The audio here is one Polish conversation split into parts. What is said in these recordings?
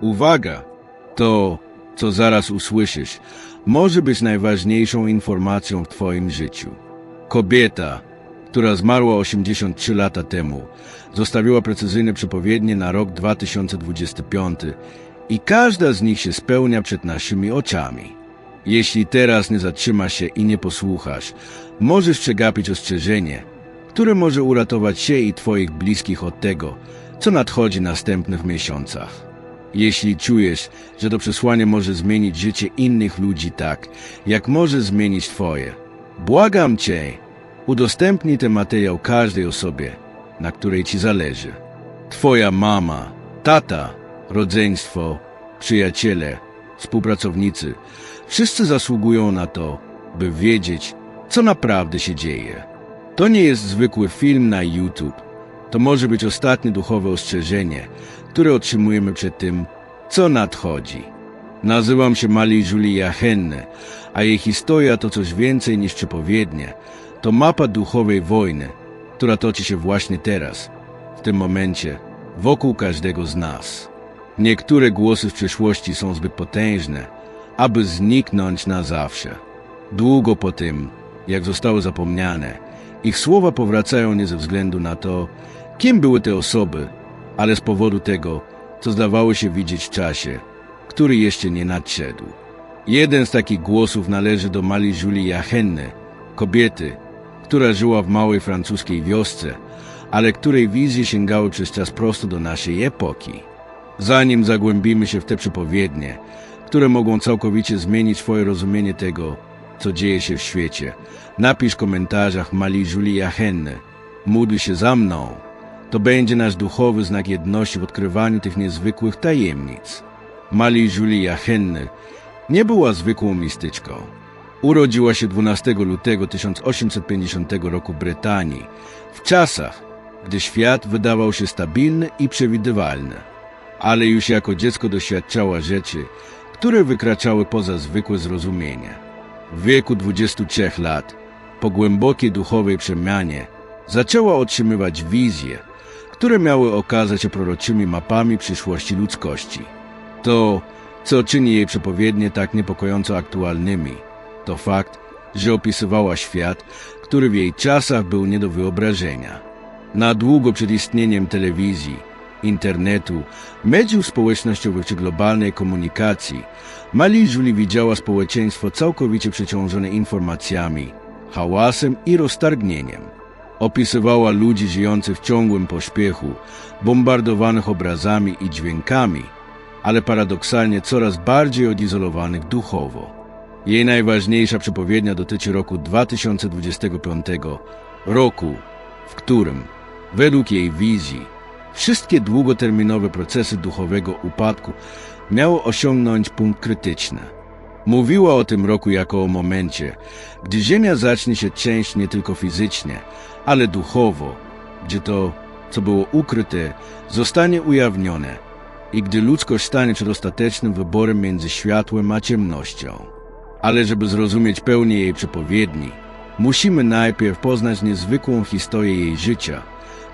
Uwaga! To, co zaraz usłyszysz, może być najważniejszą informacją w Twoim życiu. Kobieta, która zmarła 83 lata temu, zostawiła precyzyjne przepowiednie na rok 2025 i każda z nich się spełnia przed naszymi oczami. Jeśli teraz nie zatrzymasz się i nie posłuchasz, możesz przegapić ostrzeżenie, które może uratować się i Twoich bliskich od tego, co nadchodzi następnych miesiącach. Jeśli czujesz, że to przesłanie może zmienić życie innych ludzi tak, jak może zmienić Twoje, błagam Cię, udostępnij ten materiał każdej osobie, na której Ci zależy. Twoja mama, tata, rodzeństwo, przyjaciele, współpracownicy, wszyscy zasługują na to, by wiedzieć, co naprawdę się dzieje. To nie jest zwykły film na YouTube. To może być ostatnie duchowe ostrzeżenie, które otrzymujemy przed tym, co nadchodzi. Nazywam się Mali Julia Henne, a jej historia to coś więcej niż przepowiednie. To mapa duchowej wojny, która toczy się właśnie teraz, w tym momencie, wokół każdego z nas. Niektóre głosy w przeszłości są zbyt potężne, aby zniknąć na zawsze. Długo po tym, jak zostały zapomniane, ich słowa powracają nie ze względu na to, kim były te osoby, ale z powodu tego, co zdawało się widzieć w czasie, który jeszcze nie nadszedł. Jeden z takich głosów należy do Mali Julie Henne, kobiety, która żyła w małej francuskiej wiosce, ale której wizje sięgały przez czas prosto do naszej epoki. Zanim zagłębimy się w te przepowiednie, które mogą całkowicie zmienić Twoje rozumienie tego, co dzieje się w świecie, napisz w komentarzach Mali Julia Henne. Módl się za mną. To będzie nasz duchowy znak jedności w odkrywaniu tych niezwykłych tajemnic. Mali Julia Henne nie była zwykłą mistyczką. Urodziła się 12 lutego 1850 roku w Brytanii, w czasach, gdy świat wydawał się stabilny i przewidywalny. Ale już jako dziecko doświadczała rzeczy, które wykraczały poza zwykłe zrozumienie. W wieku 23 lat, po głębokiej duchowej przemianie, zaczęła otrzymywać wizje, które miały okazać się proroczymi mapami przyszłości ludzkości. To, co czyni jej przepowiednie tak niepokojąco aktualnymi, to fakt, że opisywała świat, który w jej czasach był nie do wyobrażenia. Na długo przed istnieniem telewizji, internetu, mediów społecznościowych czy globalnej komunikacji, Mali Julie widziała społeczeństwo całkowicie przeciążone informacjami, hałasem i roztargnieniem. Opisywała ludzi żyjących w ciągłym pośpiechu, bombardowanych obrazami i dźwiękami, ale paradoksalnie coraz bardziej odizolowanych duchowo. Jej najważniejsza przepowiednia dotyczy roku 2025, roku, w którym, według jej wizji, wszystkie długoterminowe procesy duchowego upadku miały osiągnąć punkt krytyczny. Mówiła o tym roku jako o momencie, gdy Ziemia zacznie się trzęść nie tylko fizycznie, ale duchowo, gdzie to, co było ukryte, zostanie ujawnione i gdy ludzkość stanie przed ostatecznym wyborem między światłem a ciemnością. Ale żeby zrozumieć pełnię jej przepowiedni, musimy najpierw poznać niezwykłą historię jej życia,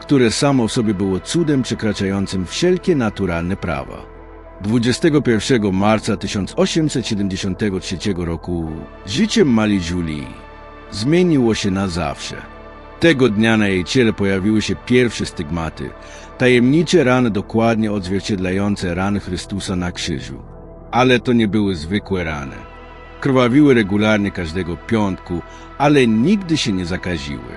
które samo w sobie było cudem przekraczającym wszelkie naturalne prawa. 21 marca 1873 roku życie Mali Julie zmieniło się na zawsze. Tego dnia na jej ciele pojawiły się pierwsze stygmaty, tajemnicze rany dokładnie odzwierciedlające rany Chrystusa na krzyżu. Ale to nie były zwykłe rany. Krwawiły regularnie każdego piątku, ale nigdy się nie zakaziły.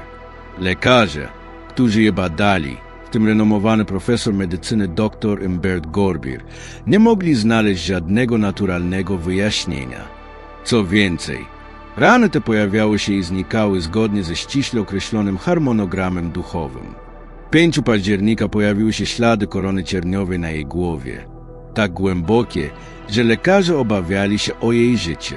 Lekarze, którzy je badali, w tym renomowany profesor medycyny dr Imbert Gorbir, nie mogli znaleźć żadnego naturalnego wyjaśnienia. Co więcej, rany te pojawiały się i znikały zgodnie ze ściśle określonym harmonogramem duchowym. 5 października pojawiły się ślady korony cierniowej na jej głowie, tak głębokie, że lekarze obawiali się o jej życie.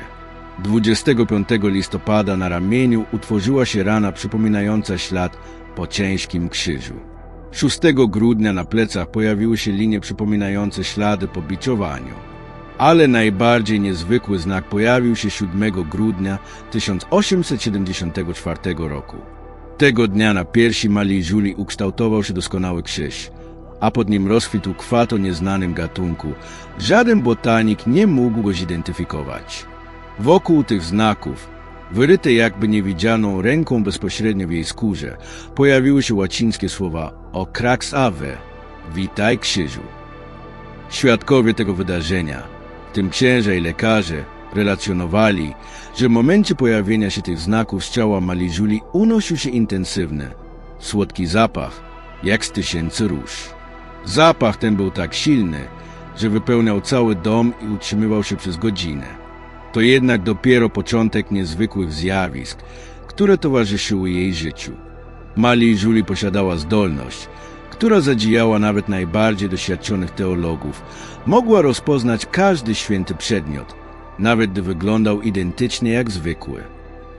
25 listopada na ramieniu utworzyła się rana przypominająca ślad po ciężkim krzyżu. 6 grudnia na plecach pojawiły się linie przypominające ślady po biczowaniu. Ale najbardziej niezwykły znak pojawił się 7 grudnia 1874 roku. Tego dnia na piersi Mali Julie ukształtował się doskonały krzyż, a pod nim rozkwitł kwat o nieznanym gatunku. Żaden botanik nie mógł go zidentyfikować. Wokół tych znaków, wyryte jakby niewidzianą ręką bezpośrednio w jej skórze, pojawiły się łacińskie słowa o crax ave, witaj krzyżu. Świadkowie tego wydarzenia, w tym księża i lekarze, relacjonowali, że w momencie pojawienia się tych znaków z ciała Mali Julie unosił się intensywny, słodki zapach, jak z tysięcy róż. Zapach ten był tak silny, że wypełniał cały dom i utrzymywał się przez godzinę. To jednak dopiero początek niezwykłych zjawisk, które towarzyszyły jej życiu. Mali Julie posiadała zdolność, która zadzijała nawet najbardziej doświadczonych teologów. Mogła rozpoznać każdy święty przedmiot, nawet gdy wyglądał identycznie jak zwykły.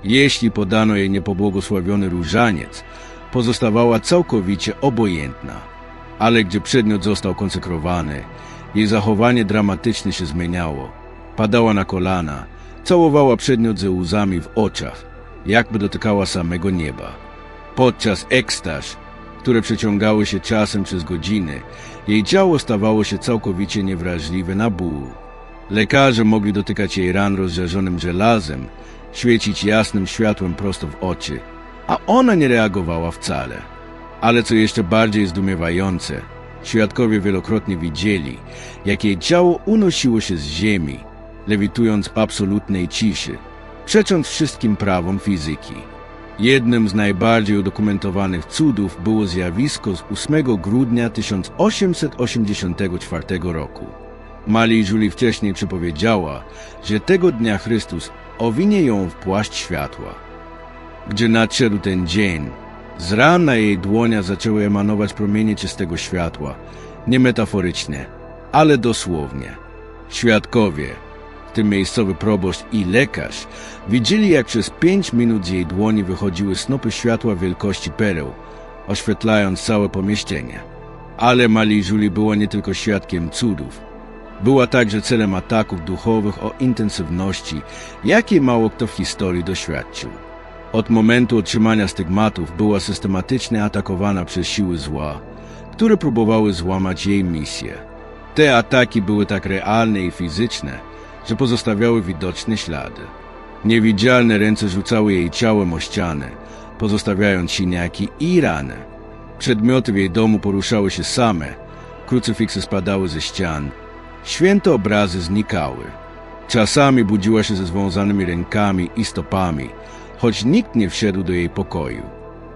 Jeśli podano jej niepobłogosławiony różaniec, pozostawała całkowicie obojętna. Ale gdzie przedmiot został konsekrowany, jej zachowanie dramatycznie się zmieniało. Padała na kolana, całowała przedmiot ze łzami w oczach, jakby dotykała samego nieba. Podczas ekstaż, które przeciągały się czasem przez godziny, jej ciało stawało się całkowicie niewrażliwe na ból. Lekarze mogli dotykać jej ran rozżarzonym żelazem, świecić jasnym światłem prosto w oczy, a ona nie reagowała wcale. Ale co jeszcze bardziej zdumiewające, świadkowie wielokrotnie widzieli, jak jej ciało unosiło się z ziemi, lewitując w absolutnej ciszy, przecząc wszystkim prawom fizyki. Jednym z najbardziej udokumentowanych cudów było zjawisko z 8 grudnia 1884 roku. Mali Julie wcześniej przepowiedziała, że tego dnia Chrystus owinie ją w płaszcz światła. Gdy nadszedł ten dzień, z ran na jej dłoniach zaczęły emanować promienie czystego światła, nie metaforycznie, ale dosłownie. Świadkowie, w tym miejscowy proboszcz i lekarz, widzieli jak przez pięć minut z jej dłoni wychodziły snopy światła wielkości pereł, oświetlając całe pomieszczenie. Ale Mali Julie była nie tylko świadkiem cudów, była także celem ataków duchowych o intensywności, jakiej mało kto w historii doświadczył. Od momentu otrzymania stygmatów była systematycznie atakowana przez siły zła, które próbowały złamać jej misję. Te ataki były tak realne i fizyczne, że pozostawiały widoczne ślady. Niewidzialne ręce rzucały jej ciałem o ścianę, pozostawiając siniaki i rany. Przedmioty w jej domu poruszały się same, krucyfiksy spadały ze ścian, Święte obrazy znikały. Czasami budziła się ze związanymi rękami i stopami, choć nikt nie wszedł do jej pokoju.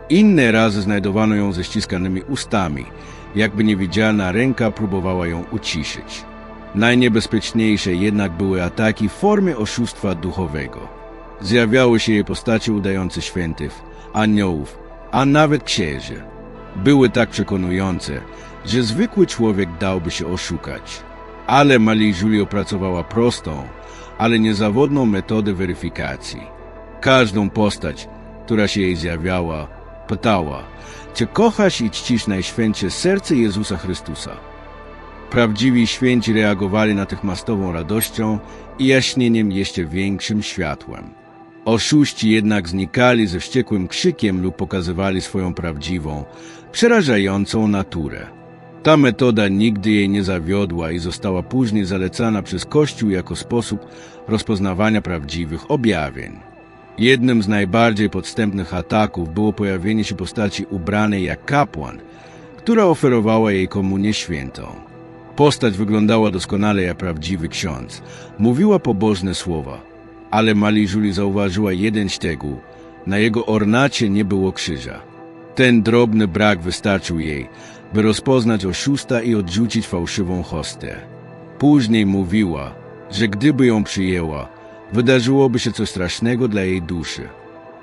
Inne razy znajdowano ją ze ściskanymi ustami, jakby niewidzialna ręka próbowała ją uciszyć. Najniebezpieczniejsze jednak były ataki w formie oszustwa duchowego. Zjawiały się jej postacie udające świętych, aniołów, a nawet księży. Były tak przekonujące, że zwykły człowiek dałby się oszukać. Ale Mali Julie opracowała prostą, ale niezawodną metodę weryfikacji. Każdą postać, która się jej zjawiała, pytała, czy kochasz i czcisz najświętsze serce Jezusa Chrystusa. Prawdziwi święci reagowali natychmiastową radością i jaśnieniem jeszcze większym światłem. Oszuści jednak znikali ze wściekłym krzykiem lub pokazywali swoją prawdziwą, przerażającą naturę. Ta metoda nigdy jej nie zawiodła i została później zalecana przez Kościół jako sposób rozpoznawania prawdziwych objawień. Jednym z najbardziej podstępnych ataków było pojawienie się postaci ubranej jak kapłan, która oferowała jej komunię świętą. Postać wyglądała doskonale jak prawdziwy ksiądz. Mówiła pobożne słowa, ale Mali Julie zauważyła jeden szczegół. Na jego ornacie nie było krzyża. Ten drobny brak wystarczył jej, by rozpoznać oszusta i odrzucić fałszywą hostę. Później mówiła, że gdyby ją przyjęła, wydarzyłoby się coś strasznego dla jej duszy.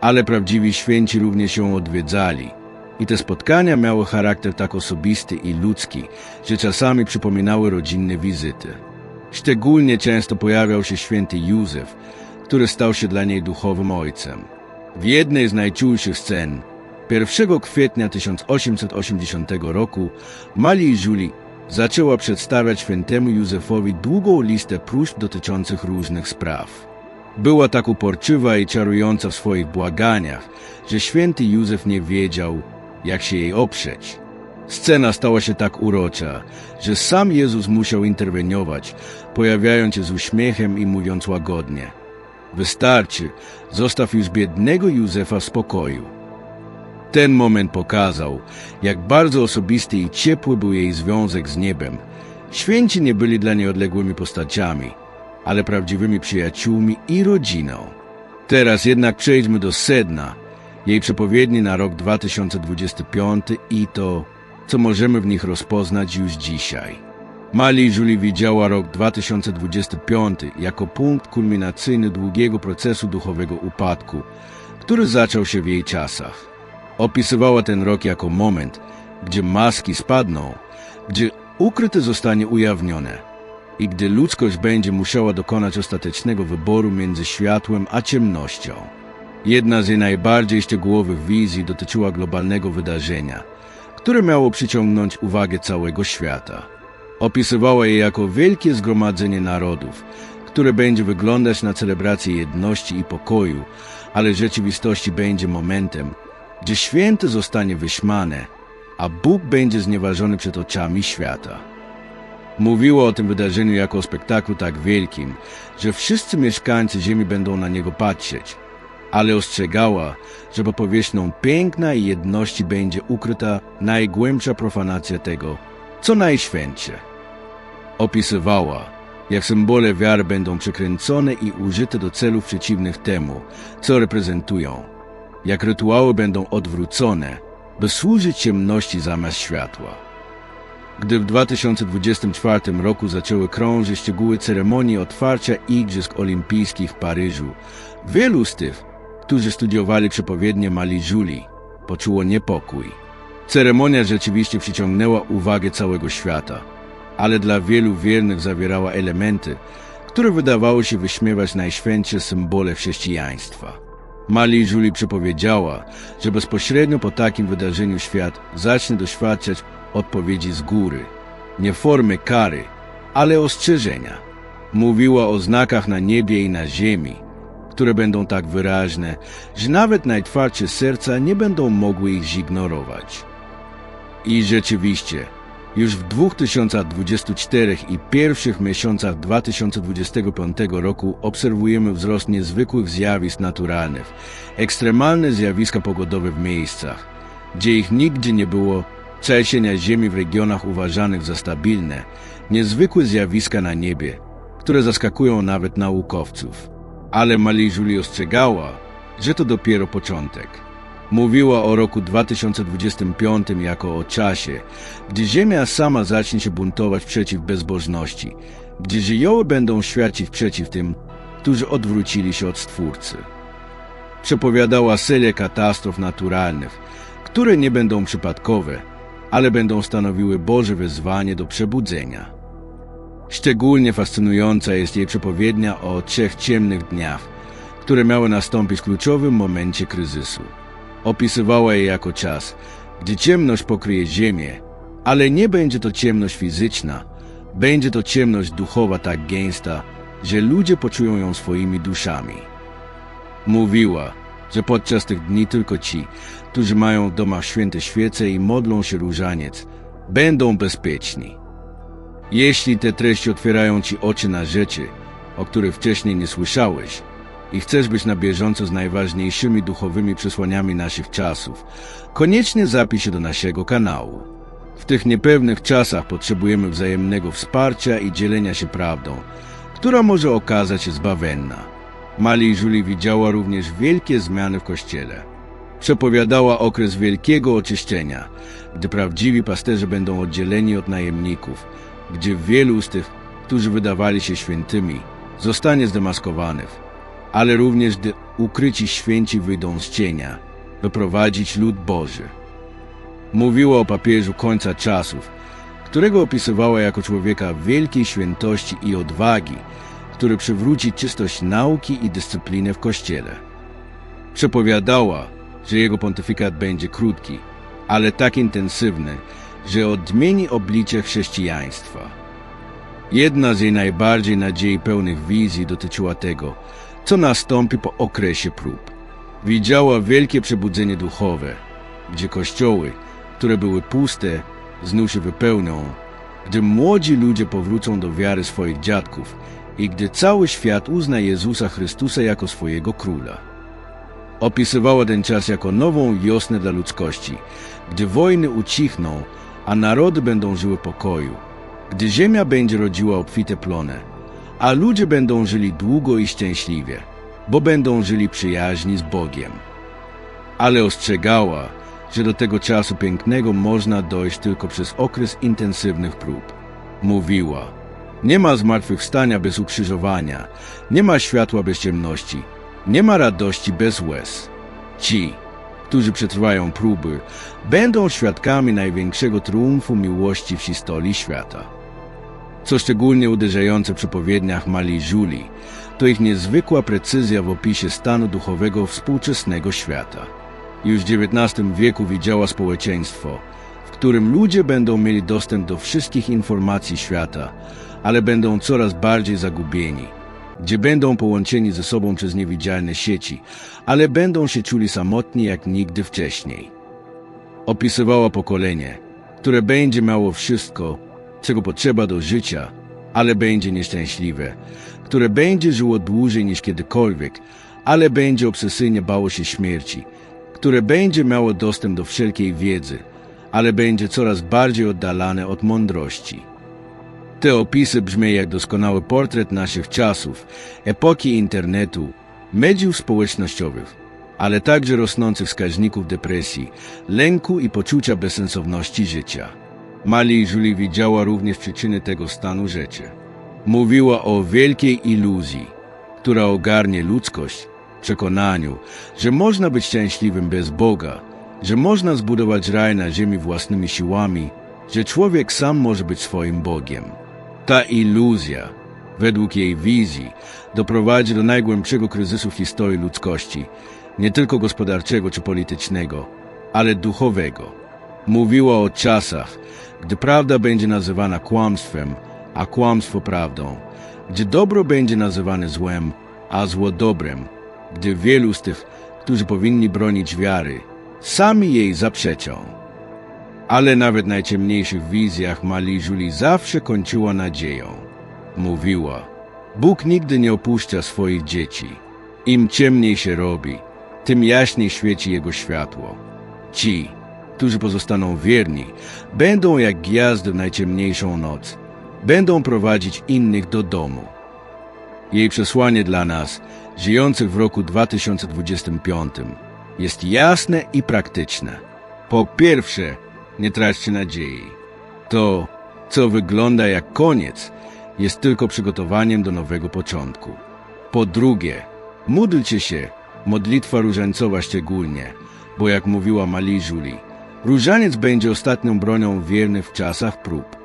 Ale prawdziwi święci również ją odwiedzali i te spotkania miały charakter tak osobisty i ludzki, że czasami przypominały rodzinne wizyty. Szczególnie często pojawiał się święty Józef, który stał się dla niej duchowym ojcem. W jednej z najczulszych scen 1 kwietnia 1880 roku Mali Julie zaczęła przedstawiać świętemu Józefowi długą listę próśb dotyczących różnych spraw. Była tak uporczywa i czarująca w swoich błaganiach, że święty Józef nie wiedział, jak się jej oprzeć. Scena stała się tak urocza, że sam Jezus musiał interweniować, pojawiając się z uśmiechem i mówiąc łagodnie. Wystarczy, zostaw już biednego Józefa w spokoju. Ten moment pokazał, jak bardzo osobisty i ciepły był jej związek z niebem. Święci nie byli dla niej odległymi postaciami, ale prawdziwymi przyjaciółmi i rodziną. Teraz jednak przejdźmy do sedna, jej przepowiedni na rok 2025 i to, co możemy w nich rozpoznać już dzisiaj. Mali Julie widziała rok 2025 jako punkt kulminacyjny długiego procesu duchowego upadku, który zaczął się w jej czasach. Opisywała ten rok jako moment, gdzie maski spadną, gdzie ukryte zostanie ujawnione i gdy ludzkość będzie musiała dokonać ostatecznego wyboru między światłem a ciemnością. Jedna z jej najbardziej szczegółowych wizji dotyczyła globalnego wydarzenia, które miało przyciągnąć uwagę całego świata. Opisywała je jako wielkie zgromadzenie narodów, które będzie wyglądać na celebrację jedności i pokoju, ale w rzeczywistości będzie momentem, gdzie święte zostanie wyśmane, a Bóg będzie znieważony przed oczami świata. Mówiła o tym wydarzeniu jako o spektaklu tak wielkim, że wszyscy mieszkańcy ziemi będą na niego patrzeć, ale ostrzegała, że pod powierzchnią piękna i jedności będzie ukryta najgłębsza profanacja tego, co najświętsze. Opisywała, jak symbole wiary będą przekręcone i użyte do celów przeciwnych temu, co reprezentują, jak rytuały będą odwrócone, by służyć ciemności zamiast światła. Gdy w 2024 roku zaczęły krążyć szczegóły ceremonii otwarcia Igrzysk Olimpijskich w Paryżu, wielu z tych, którzy studiowali przepowiednie Mali Julie, poczuło niepokój. Ceremonia rzeczywiście przyciągnęła uwagę całego świata, ale dla wielu wiernych zawierała elementy, które wydawały się wyśmiewać najświętsze symbole chrześcijaństwa. Mali Julie przepowiedziała, że bezpośrednio po takim wydarzeniu świat zacznie doświadczać odpowiedzi z góry, nie formy kary, ale ostrzeżenia. Mówiła o znakach na niebie i na ziemi, które będą tak wyraźne, że nawet najtwardsze serca nie będą mogły ich zignorować. I rzeczywiście, już w 2024 i pierwszych miesiącach 2025 roku obserwujemy wzrost niezwykłych zjawisk naturalnych, ekstremalne zjawiska pogodowe w miejscach, gdzie ich nigdzie nie było, trzęsienia ziemi w regionach uważanych za stabilne, niezwykłe zjawiska na niebie, które zaskakują nawet naukowców. Ale Mali Julie ostrzegała, że to dopiero początek. Mówiła o roku 2025 jako o czasie, gdy Ziemia sama zacznie się buntować przeciw bezbożności, gdzie żywioły będą świadczyć przeciw tym, którzy odwrócili się od Stwórcy. Przepowiadała serię katastrof naturalnych, które nie będą przypadkowe, ale będą stanowiły Boże wezwanie do przebudzenia. Szczególnie fascynująca jest jej przepowiednia o trzech ciemnych dniach, które miały nastąpić w kluczowym momencie kryzysu. Opisywała je jako czas, gdzie ciemność pokryje ziemię, ale nie będzie to ciemność fizyczna, będzie to ciemność duchowa tak gęsta, że ludzie poczują ją swoimi duszami. Mówiła, że podczas tych dni tylko ci, którzy mają w domach święte świece i modlą się różaniec, będą bezpieczni. Jeśli te treści otwierają ci oczy na rzeczy, o których wcześniej nie słyszałeś, i chcesz być na bieżąco z najważniejszymi duchowymi przesłaniami naszych czasów, koniecznie zapisz się do naszego kanału. W tych niepewnych czasach potrzebujemy wzajemnego wsparcia i dzielenia się prawdą, która może okazać się zbawenna. Mali Julie widziała również wielkie zmiany w Kościele. Przepowiadała okres wielkiego oczyszczenia, gdy prawdziwi pasterze będą oddzieleni od najemników, gdzie wielu z tych, którzy wydawali się świętymi, zostanie zdemaskowanych, ale również gdy ukryci święci wyjdą z cienia, by prowadzić lud Boży. Mówiła o papieżu końca czasów, którego opisywała jako człowieka wielkiej świętości i odwagi, który przywróci czystość nauki i dyscypliny w Kościele. Przepowiadała, że jego pontyfikat będzie krótki, ale tak intensywny, że odmieni oblicze chrześcijaństwa. Jedna z jej najbardziej nadziei pełnych wizji dotyczyła tego, co nastąpi po okresie prób. Widziała wielkie przebudzenie duchowe, gdzie kościoły, które były puste, znów się wypełnią, gdy młodzi ludzie powrócą do wiary swoich dziadków i gdy cały świat uzna Jezusa Chrystusa jako swojego króla. Opisywała ten czas jako nową wiosnę dla ludzkości, gdy wojny ucichną, a narody będą żyły pokoju, gdy ziemia będzie rodziła obfite plony, a ludzie będą żyli długo i szczęśliwie, bo będą żyli przyjaźni z Bogiem. Ale ostrzegała, że do tego czasu pięknego można dojść tylko przez okres intensywnych prób. Mówiła, nie ma zmartwychwstania bez ukrzyżowania, nie ma światła bez ciemności, nie ma radości bez łez. Ci, którzy przetrwają próby, będą świadkami największego triumfu miłości w historii świata. Co szczególnie uderzające w przepowiedniach Mali Julii, to ich niezwykła precyzja w opisie stanu duchowego współczesnego świata. Już w XIX wieku widziała społeczeństwo, w którym ludzie będą mieli dostęp do wszystkich informacji świata, ale będą coraz bardziej zagubieni, gdzie będą połączeni ze sobą przez niewidzialne sieci, ale będą się czuli samotni jak nigdy wcześniej. Opisywała pokolenie, które będzie miało wszystko, czego potrzeba do życia, ale będzie nieszczęśliwe, które będzie żyło dłużej niż kiedykolwiek, ale będzie obsesyjnie bało się śmierci, które będzie miało dostęp do wszelkiej wiedzy, ale będzie coraz bardziej oddalane od mądrości. Te opisy brzmią jak doskonały portret naszych czasów, epoki internetu, mediów społecznościowych, ale także rosnących wskaźników depresji, lęku i poczucia bezsensowności życia. Mali Julie widziała również przyczyny tego stanu rzeczy. Mówiła o wielkiej iluzji, która ogarnie ludzkość, przekonaniu, że można być szczęśliwym bez Boga, że można zbudować raj na ziemi własnymi siłami, że człowiek sam może być swoim Bogiem. Ta iluzja, według jej wizji, doprowadzi do najgłębszego kryzysu w historii ludzkości, nie tylko gospodarczego czy politycznego, ale duchowego. Mówiła o czasach, gdy prawda będzie nazywana kłamstwem, a kłamstwo prawdą, gdzie dobro będzie nazywane złem, a zło dobrem, gdy wielu z tych, którzy powinni bronić wiary, sami jej zaprzeczą. Ale nawet najciemniejszych wizjach Mali Julie zawsze kończyła nadzieją. Mówiła, Bóg nigdy nie opuszcza swoich dzieci. Im ciemniej się robi, tym jaśniej świeci Jego światło. Ci, którzy pozostaną wierni, będą jak gwiazdy w najciemniejszą noc. Będą prowadzić innych do domu. Jej przesłanie dla nas, żyjących w roku 2025, jest jasne i praktyczne. Po pierwsze, nie traćcie nadziei. To, co wygląda jak koniec, jest tylko przygotowaniem do nowego początku. Po drugie, módlcie się, modlitwa różańcowa szczególnie, bo jak mówiła Mali Julie, różaniec będzie ostatnią bronią wiernych w czasach prób.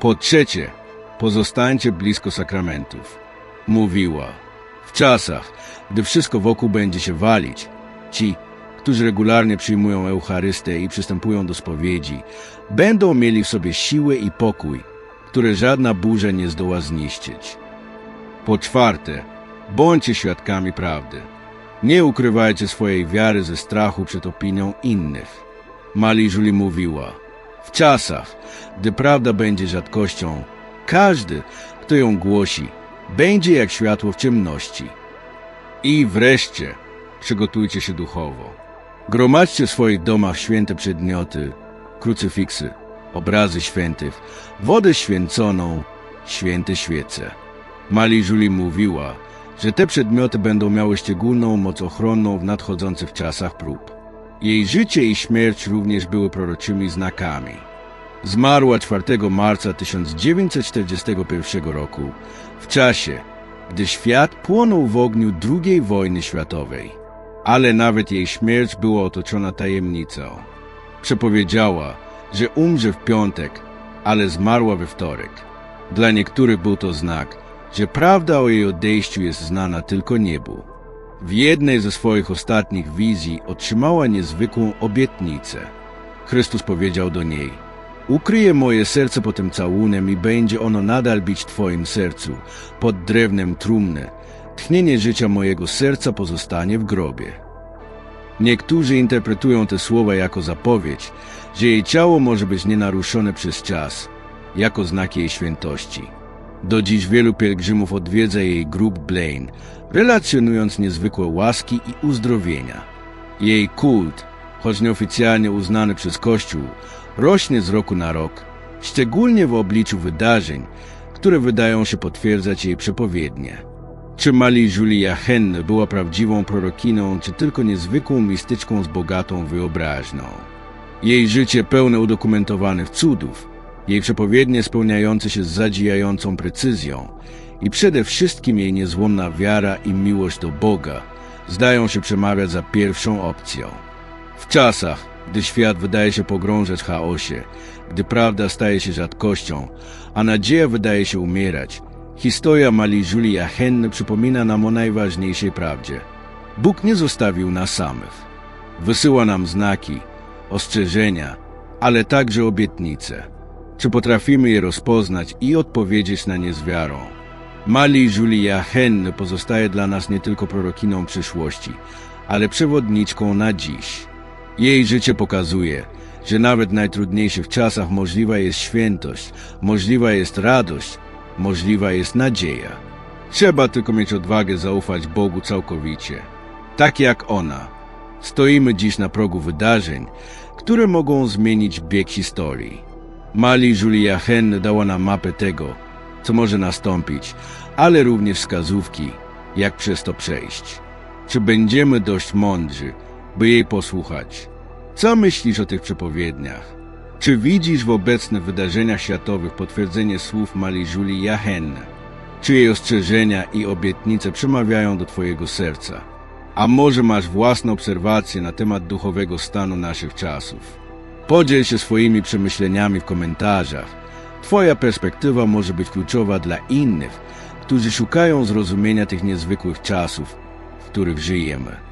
Po trzecie, pozostańcie blisko sakramentów. Mówiła, w czasach, gdy wszystko wokół będzie się walić, ci, którzy regularnie przyjmują Eucharystę i przystępują do spowiedzi, będą mieli w sobie siłę i pokój, które żadna burza nie zdoła zniszczyć. Po czwarte, bądźcie świadkami prawdy. Nie ukrywajcie swojej wiary ze strachu przed opinią innych. Mali Julie mówiła, w czasach, gdy prawda będzie rzadkością, każdy, kto ją głosi, będzie jak światło w ciemności. I wreszcie, przygotujcie się duchowo. Gromadźcie w swoich domach święte przedmioty, krucyfiksy, obrazy świętych, wodę święconą, święte świece. Mali Julie mówiła, że te przedmioty będą miały szczególną moc ochronną w nadchodzących czasach prób. Jej życie i śmierć również były proroczymi znakami. Zmarła 4 marca 1941 roku, w czasie, gdy świat płonął w ogniu II wojny światowej. Ale nawet jej śmierć była otoczona tajemnicą. Przepowiedziała, że umrze w piątek, ale zmarła we wtorek. Dla niektórych był to znak, że prawda o jej odejściu jest znana tylko niebu. W jednej ze swoich ostatnich wizji otrzymała niezwykłą obietnicę. Chrystus powiedział do niej: Ukryję moje serce po tym całunem i będzie ono nadal bić w Twoim sercu, pod drewnem trumny. Tchnienie życia mojego serca pozostanie w grobie. Niektórzy interpretują te słowa jako zapowiedź, że jej ciało może być nienaruszone przez czas, jako znak jej świętości. Do dziś wielu pielgrzymów odwiedza jej grób Blaine, relacjonując niezwykłe łaski i uzdrowienia. Jej kult, choć nieoficjalnie uznany przez Kościół, rośnie z roku na rok, szczególnie w obliczu wydarzeń, które wydają się potwierdzać jej przepowiednie. Czy Mali Julia Henn była prawdziwą prorokiną, czy tylko niezwykłą mistyczką z bogatą wyobraźnią? Jej życie pełne udokumentowanych cudów, jej przepowiednie spełniające się z zadziwiającą precyzją i przede wszystkim jej niezłomna wiara i miłość do Boga zdają się przemawiać za pierwszą opcją. W czasach, gdy świat wydaje się pogrążać w chaosie, gdy prawda staje się rzadkością, a nadzieja wydaje się umierać, historia Mali Julia Henny przypomina nam o najważniejszej prawdzie. Bóg nie zostawił nas samych. Wysyła nam znaki, ostrzeżenia, ale także obietnice. Czy potrafimy je rozpoznać i odpowiedzieć na nie z wiarą? Mali Julia Henny pozostaje dla nas nie tylko prorokiną przyszłości, ale przewodniczką na dziś. Jej życie pokazuje, że nawet w najtrudniejszych czasach możliwa jest świętość, możliwa jest radość, możliwa jest nadzieja. Trzeba tylko mieć odwagę zaufać Bogu całkowicie. Tak jak ona, stoimy dziś na progu wydarzeń, które mogą zmienić bieg historii. Mali Julia Henn dała nam mapę tego, co może nastąpić, ale również wskazówki, jak przez to przejść. Czy będziemy dość mądrzy, by jej posłuchać? Co myślisz o tych przepowiedniach? Czy widzisz w obecnych wydarzeniach światowych potwierdzenie słów Mali Julii Jahen? Czy jej ostrzeżenia i obietnice przemawiają do Twojego serca? A może masz własne obserwacje na temat duchowego stanu naszych czasów? Podziel się swoimi przemyśleniami w komentarzach. Twoja perspektywa może być kluczowa dla innych, którzy szukają zrozumienia tych niezwykłych czasów, w których żyjemy.